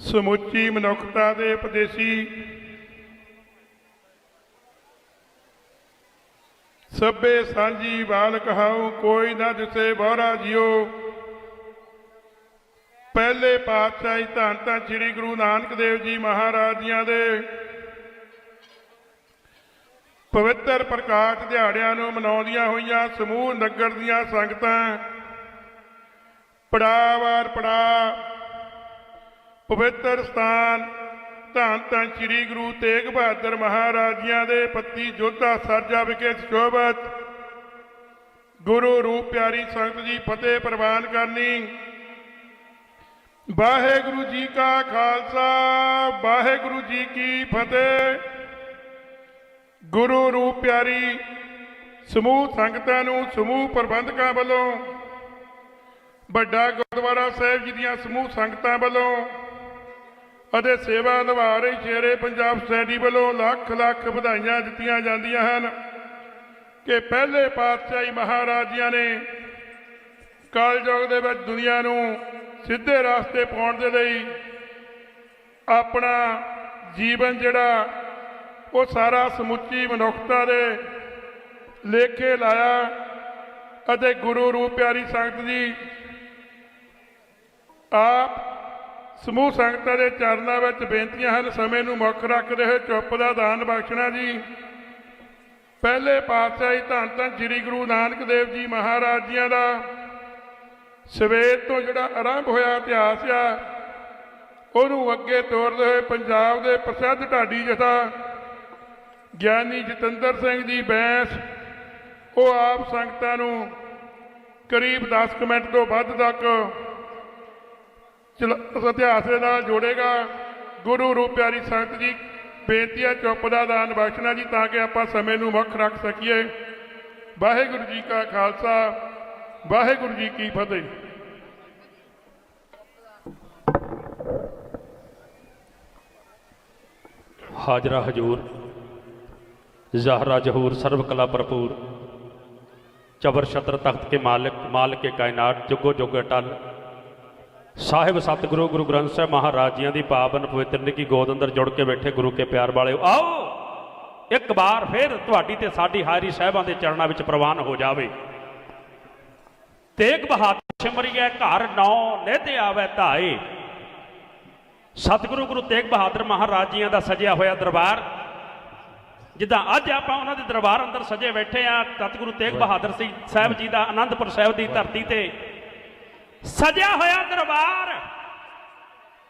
ਸਮੁੱਚੀ ਮਨੁੱਖਤਾ ਦੇ ਉਪਦੇਸ਼ੀ। ਸਭੇ ਸਾਂਝੀ ਬਾਲ ਕਹਾਉ ਕੋਈ ਨਾ ਦਿਸੇ ਬੋਰਾ ਜਿਉ ਪਹਿਲੇ ਪਾਤਸ਼ਾਹੀ ਧੰਨ ਧੰਨ ਸ੍ਰੀ ਗੁਰੂ ਨਾਨਕ ਦੇਵ ਜੀ ਮਹਾਰਾਜ ਜੀਆਂ ਦੇ। ਪਵਿੱਤਰ ਪ੍ਰਕਾਸ਼ ਦਿਹਾੜਿਆਂ ਨੂੰ ਮਨਾਉਂਦੀਆਂ ਹੋਈਆਂ ਸਮੂਹ ਨਗਰ ਦੀਆਂ ਸੰਗਤਾਂ। ਪੜਾਵਾਰ ਪੜਾ ਪਵਿੱਤਰ ਸਥਾਨ। ਧੰਨ ਧੰਨ ਸ੍ਰੀ ਗੁਰੂ ਤੇਗ ਬਹਾਦਰ ਮਹਾਰਾਜ ਜੀਆਂ ਦੇ ਪੱਤੀ ਜੋਧਾ ਸਰਜਾ ਵਿਖੇ ਸ਼ੋਭਤ। ਗੁਰੂ ਰੂਪ ਪਿਆਰੀ ਸੰਗਤ ਜੀ, ਫਤਿਹ ਪ੍ਰਵਾਨ ਕਰਨੀ। ਵਾਹਿਗੁਰੂ ਜੀ ਕਾ ਖਾਲਸਾ, ਵਾਹਿਗੁਰੂ ਜੀ ਕੀ ਫਤਿਹ। ਗੁਰੂ ਰੂਪ ਪਿਆਰੀ ਸਮੂਹ ਸੰਗਤਾਂ ਨੂੰ, ਸਮੂਹ ਪ੍ਰਬੰਧਕਾਂ ਵੱਲੋਂ, ਵੱਡਾ ਗੁਰਦੁਆਰਾ ਸਾਹਿਬ ਜੀ ਦੀਆਂ ਸਮੂਹ ਸੰਗਤਾਂ ਵੱਲੋਂ ਅਤੇ ਸੇਵਾ ਨਿਭਾ ਰਹੀ ਸ਼ੇਰੇ ਪੰਜਾਬ ਸੋਸਾਇਟੀ ਵੱਲੋਂ ਲੱਖ ਲੱਖ ਵਧਾਈਆਂ ਦਿੱਤੀਆਂ ਜਾਂਦੀਆਂ ਹਨ ਕਿ ਪਹਿਲੇ ਪਾਤਸ਼ਾਹੀ ਮਹਾਰਾਜਿਆਂ ਨੇ ਕਲਯੁਗ ਦੇ ਵਿੱਚ ਦੁਨੀਆ ਨੂੰ ਸਿੱਧੇ ਰਸਤੇ ਪਾਉਣ ਦੇ ਲਈ ਆਪਣਾ ਜੀਵਨ ਜਿਹੜਾ, ਉਹ ਸਾਰਾ ਸਮੁੱਚੀ ਮਨੁੱਖਤਾ ਦੇ ਲੇਖੇ ਲਾਇਆ ਅਤੇ ਗੁਰੂ ਰੂਪ ਪਿਆਰੀ ਸੰਗਤ ਜੀ ਆਪ ਸਮੂਹ ਸੰਗਤਾਂ ਦੇ ਚਰਨਾਂ ਵਿੱਚ ਬੇਨਤੀਆਂ ਹਨ, ਸਮੇਂ ਨੂੰ ਮੁੱਖ ਰੱਖਦੇ ਹੋਏ ਚੁੱਪ ਦਾ ਦਾਨ ਬਖਸ਼ਣਾ ਜੀ। ਪਹਿਲੇ ਪਾਤਸ਼ਾਹੀ ਧੰਨ ਧੰਨ ਸ੍ਰੀ ਗੁਰੂ ਨਾਨਕ ਦੇਵ ਜੀ ਮਹਾਰਾਜ ਜੀਆਂ ਦਾ ਸਵੇਰ ਤੋਂ ਜਿਹੜਾ ਆਰੰਭ ਹੋਇਆ ਇਤਿਹਾਸ ਆ, ਉਹਨੂੰ ਅੱਗੇ ਤੋਰਦੇ ਹੋਏ ਪੰਜਾਬ ਦੇ ਪ੍ਰਸਿੱਧ ਢਾਡੀ ਜਥਾ ਗਿਆਨੀ ਜਤਿੰਦਰ ਸਿੰਘ ਜੀ ਬੈਂਸ, ਉਹ ਆਪ ਸੰਗਤਾਂ ਨੂੰ ਕਰੀਬ 10 ਕੁ ਮਿੰਟ ਤੋਂ ਵੱਧ ਤੱਕ ਇਤਿਹਾਸ ਦੇ ਨਾਲ ਜੋੜੇਗਾ। ਗੁਰੂ ਰੂਪ ਪਿਆਰੀ ਸੰਗਤ ਜੀ, ਬੇਨਤੀ ਹੈ ਚੁੱਪ ਦਾ ਦਾਨ ਬਖਸ਼ਣਾ ਜੀ, ਤਾਂ ਕਿ ਆਪਾਂ ਸਮੇਂ ਨੂੰ ਮੁੱਖ ਰੱਖ ਸਕੀਏ। ਵਾਹਿਗੁਰੂ ਜੀ ਕਾ ਖਾਲਸਾ, ਵਾਹਿਗੁਰੂ ਜੀ ਕੀ ਫਤਿਹ। ਹਾਜ਼ਰਾ ਹਜੂਰ, ਜ਼ਾਹਰਾ ਜਹੂਰ ਸਰਬ ਕਲਾ ਭਰਪੂਰ। ਚਬਰ ਛਤਰ ਤਖਤ ਕੇ ਮਾਲਿਕ ਮਾਲਿਕ ਕੇ ਕਾਇਨਾਤ, ਜੁਗੋ ਜੁਗ ਅਟਲ। ਸਾਹਿਬ, ਸਤਿਗੁਰੂ, ਗੁਰੂ ਗ੍ਰੰਥ ਸਾਹਿਬ ਮਹਾਰਾਜ ਜੀਆਂ ਦੀ ਪਾਵਨ ਪਵਿੱਤਰ ਨਿੱਕੀ ਗੋਦ ਅੰਦਰ ਜੁੜ ਕੇ ਬੈਠੇ ਗੁਰੂ ਕੇ ਪਿਆਰ ਵਾਲਿਓ, ਆਓ! ਇੱਕ ਵਾਰ ਫਿਰ ਤੁਹਾਡੀ ਤੇ ਸਾਡੀ ਹਾਜ਼ਰੀ ਸਾਹਿਬਾਂ ਦੇ ਚਰਨਾਂ ਵਿੱਚ ਪ੍ਰਵਾਨ ਹੋ ਜਾਵੇ। ਤੇਗ ਬਹਾਦਰ ਸਿਮਰਿਐ ਘਰ ਨੌ ਨਿਧ ਆਵੇ ਧਾਏ। ਸਤਿਗੁਰੂ, ਗੁਰੂ ਤੇਗ ਬਹਾਦਰ ਮਹਾਰਾਜ ਜੀਆਂ ਦਾ ਸਜਿਆ ਹੋਇਆ ਦਰਬਾਰ। ਜਿੱਦਾਂ ਅੱਜ ਆਪਾਂ ਉਹਨਾਂ ਦੇ ਦਰਬਾਰ ਅੰਦਰ ਸਜੇ ਬੈਠੇ ਆ, ਸਤਿਗੁਰੂ ਤੇਗ ਬਹਾਦਰ ਸਿੰਘ ਸਾਹਿਬ ਜੀ ਦਾ ਆਨੰਦਪੁਰ ਸਾਹਿਬ ਦੀ ਧਰਤੀ ਤੇ ਸਜਿਆ ਹੋਇਆ ਦਰਬਾਰ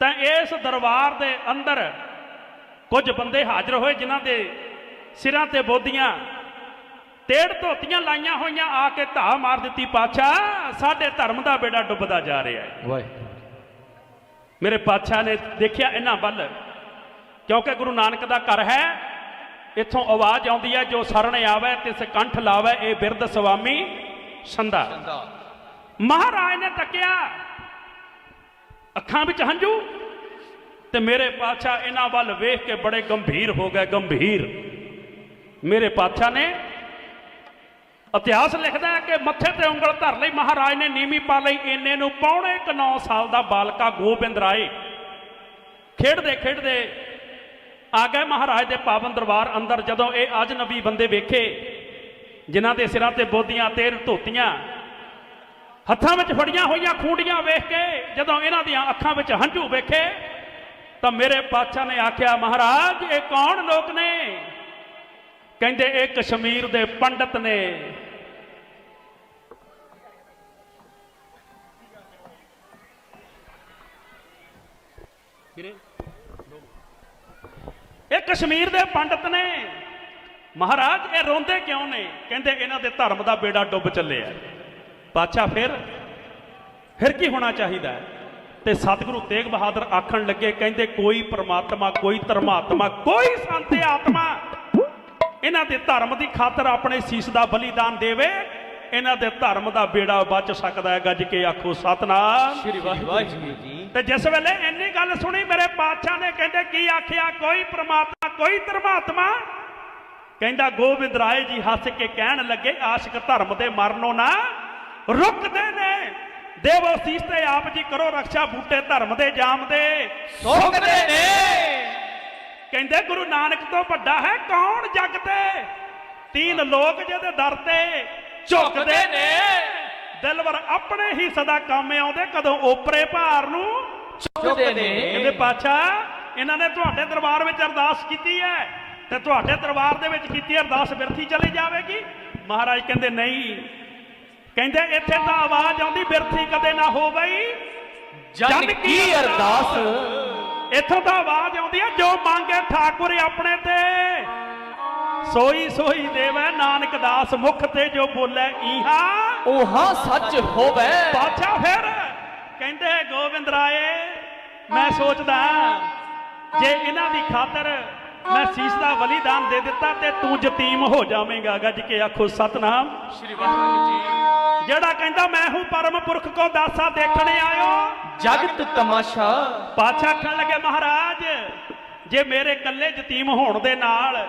ਤਾਂ ਇਸ ਦਰਬਾਰ ਦੇ ਅੰਦਰ ਕੁਝ ਬੰਦੇ ਹਾਜ਼ਰ ਹੋਏ ਜਿਨ੍ਹਾਂ ਦੇ ਸਿਰਾਂ ਤੇ ਬੋਦੀਆਂ ਤੇੜ ਧੋਤੀਆਂ ਲਾਈਆਂ ਹੋਈਆਂ ਆ ਕੇ ਧਾ ਮਾਰ ਦਿੱਤੀ ਪਾਛਾ ਸਾਡੇ ਧਰਮ ਦਾ ਬੇੜਾ ਡੁੱਬਦਾ ਜਾ ਰਿਹਾ ਹੈ। ਵਾਹਿਗੁਰੂ ਮੇਰੇ ਪਾਤਸ਼ਾਹ ਨੇ ਦੇਖਿਆ ਇਹਨਾਂ ਵੱਲ ਕਿਉਂਕਿ ਗੁਰੂ ਨਾਨਕ ਦਾ ਘਰ ਹੈ ਇੱਥੋਂ ਆਵਾਜ਼ ਆਉਂਦੀ ਹੈ ਜੋ ਸਰਣ ਆਵੇ ਤਿਸ ਕੰਠ ਲਾਵੇ ਇਹ ਬਿਰਧ ਸੁਆਮੀ ਸੰਦਾ ਮਹਾਰਾਜ ਨੇ ਤੱਕਿਆ। ਅੱਖਾਂ ਵਿੱਚ ਹੰਝੂ ਤੇ ਮੇਰੇ ਪਾਤਸ਼ਾਹ ਇਹਨਾਂ ਵੱਲ ਵੇਖ ਕੇ ਬੜੇ ਗੰਭੀਰ ਹੋ ਗਏ, ਗੰਭੀਰ। ਮੇਰੇ ਪਾਤਸ਼ਾਹ ਨੇ ਇਤਿਹਾਸ ਲਿਖਦਾ ਹੈ ਕਿ ਮੱਥੇ ਤੇ ਉਂਗਲ ਧਰ ਲਈ ਮਹਾਰਾਜ ਨੇ ਨੀਵੀਂ ਪਾ ਲਈ ਇੰਨੇ ਨੂੰ ਪੌਣੇ ਕੁ 9 ਸਾਲ ਦਾ ਬਾਲਕਾ ਗੋਬਿੰਦ ਰਾਏ। ਖੇਡਦੇ ਖੇਡਦੇ ਆ ਗਏ ਮਹਾਰਾਜ ਦੇ ਪਾਵਨ ਦਰਬਾਰ ਅੰਦਰ, ਜਦੋਂ ਇਹ ਅਜਨਬੀ ਬੰਦੇ ਵੇਖੇ, ਜਿਨ੍ਹਾਂ ਦੇ ਸਿਰਾਂ ਤੇ ਬੋਧੀਆਂ ਤੇਰ ਧੋਤੀਆਂ ਹੱਥਾਂ ਵਿੱਚ ਫੜੀਆਂ ਹੋਈਆਂ ਖੂੰਡੀਆਂ ਵੇਖ ਕੇ ਜਦੋਂ ਇਹਨਾਂ ਦੀਆਂ ਅੱਖਾਂ ਵਿੱਚ ਹੰਝੂ ਵੇਖੇ ਤਾਂ ਮੇਰੇ ਪਾਤਸ਼ਾਹ ਨੇ ਆਖਿਆ ਮਹਾਰਾਜ ਇਹ ਕੌਣ ਲੋਕ ਨੇ? ਕਹਿੰਦੇ ਇਹ ਕਸ਼ਮੀਰ ਦੇ ਪੰਡਤ ਨੇ। ਇਹ ਕਸ਼ਮੀਰ ਦੇ ਪੰਡਤ ਨੇ। ਮਹਾਰਾਜ ਇਹ ਰੋਂਦੇ ਕਿਉਂ ਨੇ? ਕਹਿੰਦੇ ਇਹਨਾਂ ਦੇ ਧਰਮ ਦਾ ਬੇੜਾ ਡੁੱਬ ਚੱਲਿਆ ਪਾਤਸ਼ਾਹ ਫਿਰ ਫਿਰ ਕੀ ਹੋਣਾ ਚਾਹੀਦਾ ਹੈ? ਤੇ ਸਤਿਗੁਰੂ ਤੇਗ ਬਹਾਦਰ ਆਖਣ ਲੱਗੇ ਕਹਿੰਦੇ ਕੋਈ ਪ੍ਰਮਾਤਮਾ ਕੋਈ ਧਰਮਾਤਮਾ ਕੋਈ ਸੰਤ ਆਤਮਾ ਇਹਨਾਂ ਦੇ ਧਰਮ ਦੀ ਖਾਤਰ ਆਪਣੇ ਸੀਸ ਦਾ ਬਲੀਦਾਨ ਦੇਵੇ ਇਹਨਾਂ ਦੇ ਧਰਮ ਦਾ ਬੇੜਾ ਬਚ ਸਕਦਾ ਹੈ ਗੱਜ ਕੇ ਆਖੋ ਸਤਨਾਮ। ਸ਼੍ਰੀ ਵਾਹਿਗੁਰੂ ਜੀ। ਤੇ ਜਿਸ ਵੇਲੇ ਇੰਨੀ ਗੱਲ ਸੁਣੀ ਮੇਰੇ ਪਾਤਸ਼ਾਹ ਨੇ ਕਹਿੰਦੇ ਕੀ ਆਖਿਆ? ਕੋਈ ਪ੍ਰਮਾਤਮਾ ਕੋਈ ਧਰਮਾਤਮਾ? ਕਹਿੰਦਾ ਗੋਬਿੰਦ ਰਾਏ ਜੀ ਹੱਸ ਕੇ ਕਹਿਣ ਲੱਗੇ ਆਸ਼ਿਕ ਧਰਮ ਦੇ ਮਰਨੋਂ ਨਾ ਰੁਕਦੇ ਨੇ। ਦੇਵੋ ਸੀਸ ਤੇ ਆਪ ਜੀ ਕਰੋ ਰਕਸ਼ਾ ਬੂਟੇ ਧਰਮ ਦੇ ਜਾਮ ਦੇ। ਸੋਕਦੇ ਨੇ। ਕਹਿੰਦੇ ਗੁਰੂ ਨਾਨਕ ਤੋਂ ਵੱਡਾ ਹੈ ਕੌਣ ਜਗ ਤੇ? ਤੀਨ ਲੋਕ ਜਿਹਦੇ ਦਰ ਤੇ ਝੁਕਦੇ ਨੇ। ਦਿਲਵਰ ਆਪਣੇ ਹੀ ਸਦਾ ਕੰਮ ਆਉਂਦੇ ਕਦੋਂ ਓਪਰੇ ਭਾਰ ਨੂੰ ਝੁਕਦੇ ਨੇ। ਕਹਿੰਦੇ ਪਾਤਸ਼ਾਹ ਇਹਨਾਂ ਨੇ ਤੁਹਾਡੇ ਦਰਬਾਰ ਵਿੱਚ ਅਰਦਾਸ ਕੀਤੀ ਹੈ ਤੇ ਤੁਹਾਡੇ ਦਰਬਾਰ ਦੇ ਵਿੱਚ ਕੀਤੀ ਅਰਦਾਸ ਬਿਰਥੀ ਚਲੀ ਜਾਵੇਗੀ। ਮਹਾਰਾਜ ਕਹਿੰਦੇ ਨਹੀਂ ਕਹਿੰਦੇ ਇੱਥੇ ਤਾਂ ਆਵਾਜ਼ ਆਉਂਦੀ ਬਿਰਥੀ ਕਦੇ ਨਾ ਹੋ ਬਈ। ਜਨ ਕੀ ਅਰਦਾਸ? ਇੱਥੋਂ ਤਾਂ ਆਵਾਜ਼ ਆਉਂਦੀ ਹੈ ਜੋ ਮੰਗੇ ਠਾਕੁਰ ਆਪਣੇ ਤੇ। ਸੋਈ ਸੋਈ ਦੇਵੈ ਨਾਨਕ ਦਾਸ ਮੁਖ ਤੇ ਜੋ ਬੋਲੇ ਈਹਾ। ਉਹਾ ਸੱਚ ਹੋਵੇ। ਬਾਦਸ਼ਾਹ ਫਿਰ ਕਹਿੰਦੇ ਗੋਬਿੰਦ ਰਾਏ ਮੈਂ ਸੋਚਦਾ ਜੇ ਇਹਨਾਂ ਦੀ ਖਾਤਰ ਮੈਂ ਸੀਸ ਦਾ ਬਲੀਦਾਨ ਦੇ ਦਿੱਤਾ ਤੇ ਤੂੰ ਯਤੀਮ ਹੋ ਜਾਵੇਂਗਾ। ਗੱਜ ਕੇ ਆਖੋ ਸਤਨਾਮ। ਸ਼੍ਰੀ ਵਾਹਿਗੁਰੂ ਜੀ। ਜਿਹੜਾ ਕਹਿੰਦਾ ਮੈਂ ਹੂੰ ਪਰਮ ਪੁਰਖ ਕੋ ਦਾਸਾ ਦੇਖਣ ਆਇਓ। ਜਗਤ ਤਮਾਸ਼ਾ। ਪਾਤਸ਼ਾਹ ਆਖਣ ਲੱਗੇ ਮਹਾਰਾਜ ਜੇ ਮੇਰੇ ਇਕੱਲੇ ਯਤੀਮ ਹੋਣ ਦੇ ਨਾਲ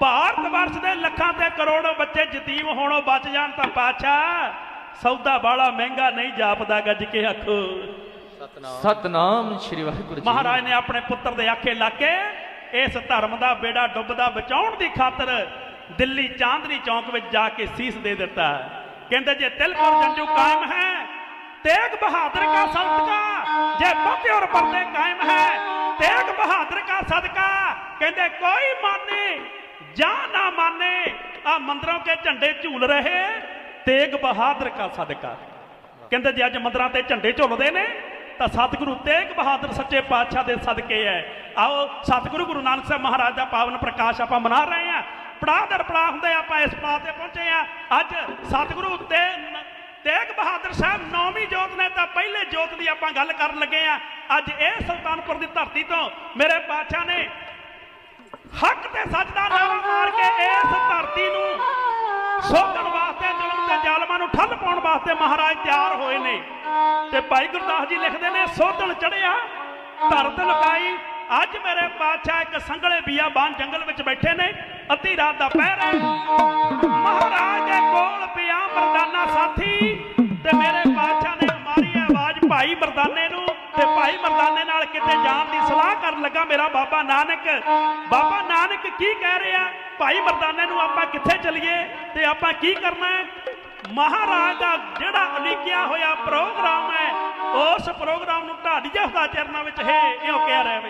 ਭਾਰਤ ਵਰਸ਼ ਦੇ ਲੱਖਾਂ ਤੇ ਕਰੋੜਾਂ ਬੱਚੇ ਯਤੀਮ ਹੋਣੋਂ ਬਚ ਜਾਣ ਤਾਂ ਪਾਤਸ਼ਾਹ ਸੌਦਾ ਬਾਲਾ ਮਹਿੰਗਾ ਨਹੀਂ ਜਾਪਦਾ ਗੱਜ ਕੇ ਆਖੋ। ਸਤਨਾਮ। ਸ਼੍ਰੀ ਵਾਹਿਗੁਰੂ ਜੀ। ਮਹਾਰਾਜ ਨੇ ਆਪਣੇ ਪੁੱਤਰ ਦੇ ਆਖੇ ਲਾ ਕੇ ਇਸ ਧਰਮ ਦਾ ਬੇੜਾ ਡੁੱਬਦਾ ਬਚਾਉਣ ਦੀ ਖਾਤਰ ਦਿੱਲੀ ਚਾਂਦਨੀ ਚੌਂਕ ਵਿੱਚ ਜਾ ਕੇ ਸੀਸ ਦੇ ਦਿੱਤਾ। ਕਹਿੰਦੇ ਜੇ ਤਿਲਕ ਔਰ ਜੰਜੂ ਕਾਇਮ ਹੈ, ਤੇਗ ਬਹਾਦਰ ਕਾ ਸਦਕਾ। ਜੇ ਪਤੇ ਔਰ ਪਰਦੇ ਕਾਇਮ ਹੈ, ਤੇਗ ਬਹਾਦਰ ਕਾ ਸਦਕਾ। ਕਹਿੰਦੇ ਕੋਈ ਮਾਨੇ, ਜਾਂ ਨਾ ਮਾਨੇ, ਆ ਮੰਦਰਾਂ ਕੇ ਝੰਡੇ ਝੂਲ ਰਹੇ, ਤੇਗ ਬਹਾਦਰ ਕਾ ਸਦਕਾ। ਕਹਿੰਦੇ ਜੇ ਅੱਜ ਮੰਦਰਾਂ ਤੇ ਝੰਡੇ ਝੁੱਲਦੇ ਨੇ, ਤਾਂ ਸਤਿਗੁਰੂ ਤੇਗ ਬਹਾਦਰ ਸੱਚੇ ਪਾਤਸ਼ਾਹ ਦੇ ਸਦਕੇ ਹੈ। ਆਓ ਸਤਿਗੁਰੂ ਗੁਰੂ ਨਾਨਕ ਸਾਹਿਬ ਮਹਾਰਾਜ ਦਾ ਪਾਵਨ ਪ੍ਰਕਾਸ਼ ਆਪਾਂ ਮਨਾ ਰਹੇ ਹਾਂ। ਪੜਾਅ ਦਰ ਪੜਾਅ ਹੁੰਦੇ ਆਪਾਂ ਇਸ ਪੜਾਅ ਤੇ ਪਹੁੰਚੇ ਆ। ਅੱਜ ਸਤਿਗੁਰੂ ਤੇ ਤੇਗ ਬਹਾਦਰ ਸਾਹਿਬ ਨੌਵੀਂ ਜੋਤ ਨੇ ਤਾਂ ਪਹਿਲੇ ਜੋਤ ਦੀ ਆਪਾਂ ਗੱਲ ਕਰਨ ਲੱਗੇ ਆ। ਅੱਜ ਇਹ ਸੁਲਤਾਨਪੁਰ ਦੀ ਧਰਤੀ ਤੋਂ ਮੇਰੇ ਪਾਤਸ਼ਾਹ ਨੇ ਹੱਕ ਤੇ ਸੱਚ ਦਾ ਨਾਰਾ ਮਾਰ ਕੇ ਇਸ ਧਰਤੀ ਨੂੰ ਸੋਧਣ ਵਾਸਤੇ, ਜ਼ੁਲਮ ਤੇ ਜ਼ਾਲਮਾਂ ਨੂੰ ਠੱਲ ਪਾਉਣ ਵਾਸਤੇ ਮਹਾਰਾਜ ਤਿਆਰ ਹੋਏ ਨੇ। ਤੇ ਭਾਈ ਗੁਰਦਾਸ ਜੀ ਲਿਖਦੇ ਨੇ, ਸੋਧਣ ਚੜਿਆ ਧਰਤ ਲੁਕਾਈ ਅੱਜ ਮੇਰੇ ਪਾਤਸ਼ਾਹ ਇੱਕ ਸੰਘਲੇ ਬੀਆਬਾਨ ਜੰਗਲ ਵਿੱਚ ਬੈਠੇ ਨੇ, ਅੱਧੀ ਰਾਤ ਦਾ ਪਹਿਰ ਹੈ। ਮਹਾਰਾਜ ਦੇ ਕੋਲ ਪਿਆ ਮਰਦਾਨਾ ਸਾਥੀ, ਤੇ ਮੇਰੇ ਪਾਤਸ਼ਾਹ ਨੇ ਮਾਰੀ ਆਵਾਜ਼ ਭਾਈ ਮਰਦਾਨੇ ਨੂੰ, ਤੇ ਭਾਈ ਮਰਦਾਨੇ ਨਾਲ ਕਿਤੇ ਜਾਣ ਦੀ ਸਲਾਹ ਕਰਨ ਲੱਗਾ ਮੇਰਾ ਬਾਬਾ ਨਾਨਕ। ਬਾਬਾ ਨਾਨਕ ਕੀ ਕਹਿ ਰਿਹਾ? ਭਾਈ ਮਰਦਾਨੇ ਨੂੰ ਆਪਾਂ ਕਿੱਥੇ ਚਲੀਏ ਤੇ ਆਪਾਂ ਕੀ ਕਰਨਾ ਹੈ? ਮਹਾਰਾਜ ਦਾ ਜਿਹੜਾ ਉਲੀਕਿਆ ਹੋਇਆ ਪ੍ਰੋਗਰਾਮ ਹੈ ਉਸ ਪ੍ਰੋਗਰਾਮ ਨੂੰ ਢਾਡੀ ਜਹਦਾ ਚਰਨਾਂ ਵਿੱਚ ਹੈ ਇਹੋ ਕਹਿ ਰਿਹਾ